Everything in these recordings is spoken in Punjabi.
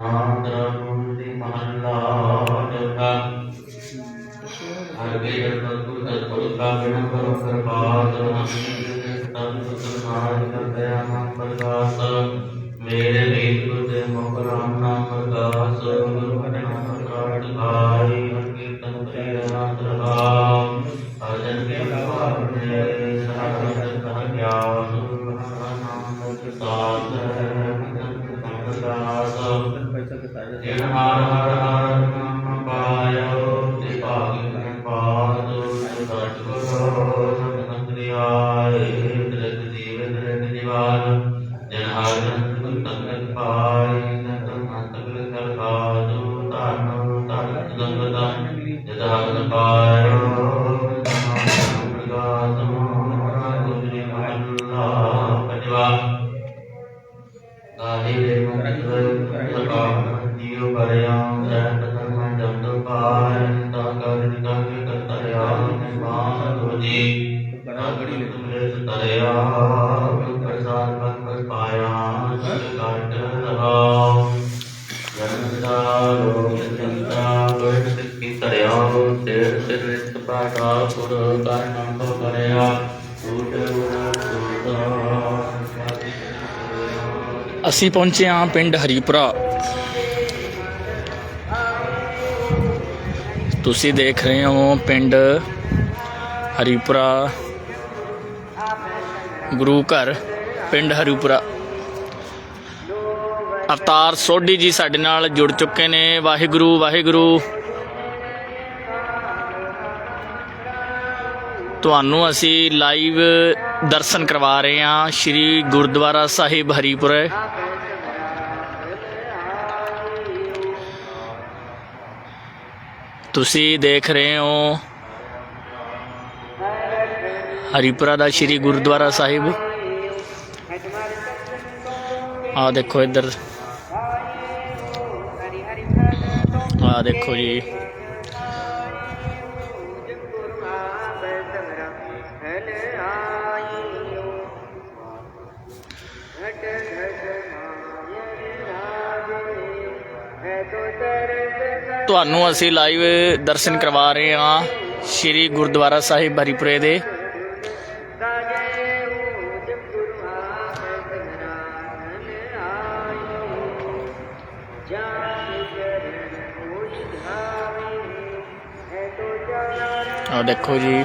ਆਂਦਰਮ ਦੇ ਮਹੱਲਾ ਜਪਾ ਹਰ ਕੇ ਗੁਰੂ ਦਾ ਕੋਲਤਾ ਬਿਨਾ ਕਰੋ ਸਰਬਾਦ ਨਾਮ ਦੇ ਸਤਿ ਸਤਿ ਮਹਾਰਾਜ ਦਾ ਦਇਆ ਮਨ ਪ੍ਰਗਾਸ ਮੇਰੇ ਲਈ ਜਦਾਨ ਪਾਰ ਕਰਤਾ ਰਿਆ ਮਾਨ ਹੋਜੀ ਬਣਾ ਬੜੀ ਤੁਮਰੇ ਸਤਰਿਆ ਅਸੀਂ ਪਹੁੰਚੇ ਹਾਂ ਪਿੰਡ ਹਰੀਪੁਰਾ। ਤੁਸੀਂ ਦੇਖ ਰਹੇ ਹੋ ਪਿੰਡ ਹਰੀਪੁਰਾ। ਗੁਰੂ ਘਰ, ਪਿੰਡ ਹਰੀਪੁਰਾ। ਅਵਤਾਰ ਸੋਢੀ ਜੀ ਸਾਡੇ ਨਾਲ ਜੁੜ ਚੁੱਕੇ ਨੇ। ਵਾਹਿਗੁਰੂ ਵਾਹਿਗੁਰੂ। ਤੁਹਾਨੂੰ ਅਸੀਂ ਲਾਈਵ ਦਰਸ਼ਨ ਕਰਵਾ ਰਹੇ ਹਾਂ ਸ੍ਰੀ ਗੁਰਦੁਆਰਾ ਸਾਹਿਬ ਹਰੀਪੁਰੇ। ਤੁਸੀਂ ਦੇਖ ਰਹੇ ਹੋ ਹਰੀਪੁਰਾ ਦਾ ਸ੍ਰੀ ਗੁਰਦੁਆਰਾ ਸਾਹਿਬ। ਆ ਦੇਖੋ ਇੱਧਰ। ਆ ਦੇਖੋ ਜੀ। ਤੁਹਾਨੂੰ ਅਸੀਂ ਲਾਈਵ ਦਰਸ਼ਨ ਕਰਵਾ ਰਹੇ ਹਾਂ ਸ੍ਰੀ ਗੁਰਦੁਆਰਾ ਸਾਹਿਬ ਹਰੀਪੁਰੇ ਦੇ। ਆ ਦੇਖੋ ਜੀ।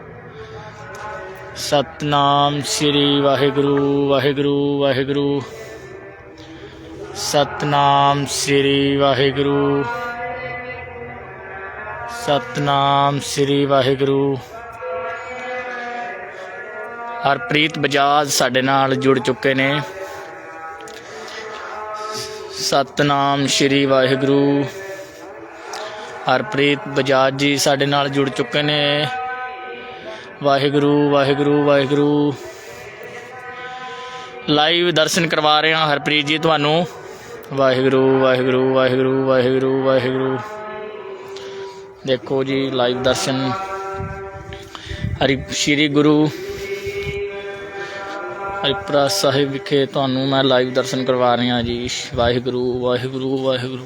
ਸਤਨਾਮ ਸ੍ਰੀ ਵਾਹਿਗੁਰੂ ਵਾਹਿਗੁਰੂ ਵਾਹਿਗੁਰੂ। ਸਤਨਾਮ ਸ੍ਰੀ ਵਾਹਿਗੁਰੂ। ਸਤਨਾਮ ਸ੍ਰੀ ਵਾਹਿਗੁਰੂ। ਹਰਪ੍ਰੀਤ ਬਜਾਜ ਸਾਡੇ ਨਾਲ ਜੁੜ ਚੁੱਕੇ ਨੇ। ਸਤਨਾਮ ਸ੍ਰੀ ਵਾਹਿਗੁਰੂ। ਹਰਪ੍ਰੀਤ ਬਜਾਜ ਜੀ ਸਾਡੇ ਨਾਲ ਜੁੜ ਚੁੱਕੇ ਨੇ। ਵਾਹਿਗੁਰੂ ਵਾਹਿਗੁਰੂ ਵਾਹਿਗੁਰੂ। ਲਾਈਵ ਦਰਸ਼ਨ ਕਰਵਾ ਰਹੇ ਹਾਂ ਹਰਪ੍ਰੀਤ ਜੀ ਤੁਹਾਨੂੰ। ਵਾਹਿਗੁਰੂ ਵਾਹਿਗੁਰੂ ਵਾਹਿਗੁਰੂ ਵਾਹਿਗੁਰੂ ਵਾਹਿਗੁਰੂ। ਦੇਖੋ ਜੀ ਲਾਈਵ ਦਰਸ਼ਨ। ਹਰੀ, ਸ਼੍ਰੀ ਗੁਰੂ ਹਰਿਪੁਰਾ ਸਾਹਿਬ ਵਿਖੇ ਤੁਹਾਨੂੰ ਮੈਂ ਲਾਈਵ ਦਰਸ਼ਨ ਕਰਵਾ ਰਿਹਾ ਜੀ। ਵਾਹਿਗੁਰੂ ਵਾਹਿਗੁਰੂ ਵਾਹਿਗੁਰੂ।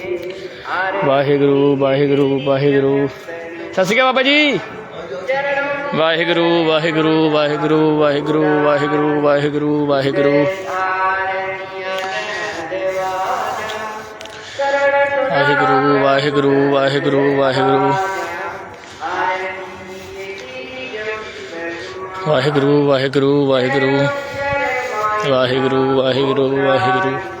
ਵਾਹਿਗੁਰੂ ਵਾਹਿਗੁਰੂ ਵਾਹਿਗੁਰੂ ਸਤਿ ਸ਼੍ਰੀ ਅਕਾਲ ਬਾਬਾ ਜੀ ਵਾਹਿਗੁਰੂ ਵਾਹਿਗੁਰੂ ਵਾਹਿਗੁਰੂ ਵਾਹਿਗੁਰੂ ਵਾਹਿਗੁਰੂ ਵਾਹਿਗੁਰੂ ਵਾਹਿਗੁਰੂ ਵਾਹਿਗੁਰੂ ਵਾਹਿਗੁਰੂ ਵਾਹਿਗੁਰੂ ਵਾਹਿਗੁਰੂ ਵਾਹਿਗੁਰੂ ਵਾਹਿਗੁਰੂ ਵਾਹਿਗੁਰੂ ਵਾਹਿਗੁਰੂ ਵਾਹਿਗੁਰੂ ਵਾਹਿਗੁਰੂ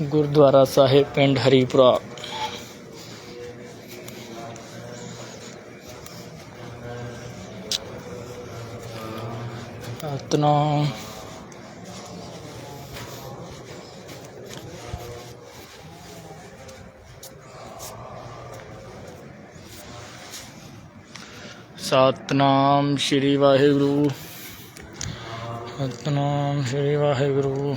ਗੁਰਦੁਆਰਾ ਸਾਹਿਬ ਪਿੰਡ ਹਰੀਪੁਰਾ ਸਤਨਾਮ ਸਤਨਾਮ ਸ਼੍ਰੀ ਵਾਹਿਗੁਰੂ ਸਤਨਾਮ ਸ਼੍ਰੀ ਵਾਹਿਗੁਰੂ